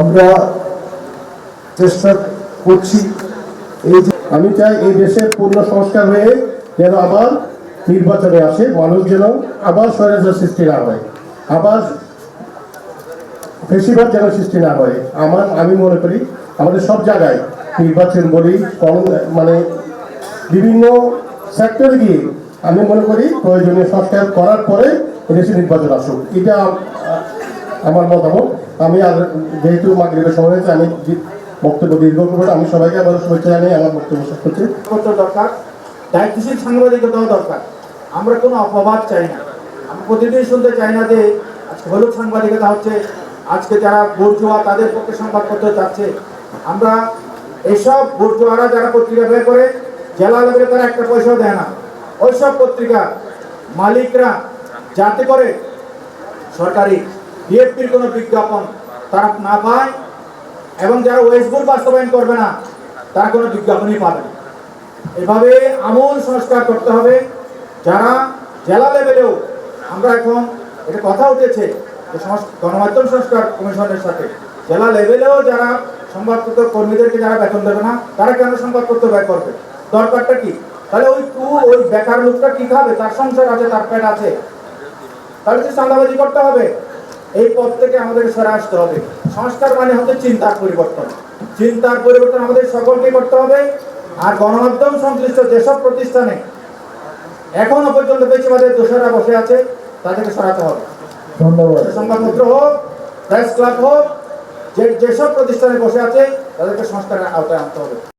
আমরা চেষ্টা করছি আমি চাই এই দেশের পূর্ণ সংস্কার হয়ে যেন আবার নির্বাচনে আসে, মানুষ যেন আবার স্বৈরাচার সৃষ্টি না হয়, আবার বেশিরভাগ যেন সৃষ্টি না হয়। আমার, আমি মনে করি আমাদের সব জায়গায় নির্বাচন বলি মানে বিভিন্ন সেক্টরে গিয়ে আমি মনে করি প্রয়োজনীয় সংস্কার করার পরে দেশে নির্বাচন আসুক। এটা আমার মতামত। আমি আর যেহেতু মাগরীবের সময় হয়েছে, আমি বক্তব্য দীর্ঘ করব। আমি সবাইকে আবার শুভেচ্ছা জানিয়ে আমার বক্তব্য শেষ করছি। দায়িত্বশীল সাংবাদিকতাও দরকার। আমরা কোনো অপবাদ চাই না। আমি প্রতিদিন শুনতে চাই না যে আজকে হলুদ সাংবাদিকতা হচ্ছে, আজকে যারা বর্জুয়া তাদের পক্ষে সংবাদপত্র যাচ্ছে আমরা এসব বর্জুয়ারা যারা পত্রিকা বের করে জেলা লেভেলে তারা একটা পয়সাও দেয় না। ওইসব পত্রিকা মালিকরা যাতে করে সরকারি বিএফপির কোনো বিজ্ঞাপন তারা না পায় এবং যারা ওয়েস্ট বোর্ড বাস্তবায়ন করবে না, তারা কোনো বিজ্ঞাপনই পাবে এভাবে আমূল সংস্কার করতে হবে। যারা জেলা লেভেলেও আমরা এখন এটা কথা উঠেছে গণমাধ্যম সংস্কার কমিশনের সাথে, জেলা লেভেলেও যারা সংবাদপত্র কর্মীদেরকে যারা বেতন দেবে না, তারা কেন সংবাদপত্র ব্যয় করবে? দরকারটা কি? তাহলে ওই টু ওই বেকার লোকটা কি খাবে? তার সংসার আছে, তার পেট আছে। তাহলে তো চাঁদাবাজি করতে হবে। এই পথ থেকে আমাদের সরে আসতে হবে। সংস্কার মানে হচ্ছে চিন্তার পরিবর্তন। চিন্তার পরিবর্তন আমাদের সকলকে করতে হবে। আর গণমাধ্যম সংশ্লিষ্ট যেসব প্রতিষ্ঠানে এখনও পর্যন্ত বেশি বেশিরভাগের দোষরা বসে আছে তাদেরকে সরাতে হবে। ধন্যবাদ। সংবাদপত্র হোক প্রেস ক্লাব হোক যে যেসব প্রতিষ্ঠানে বসে আছে তাদেরকে সংস্কারের আওতায় আনতে হবে।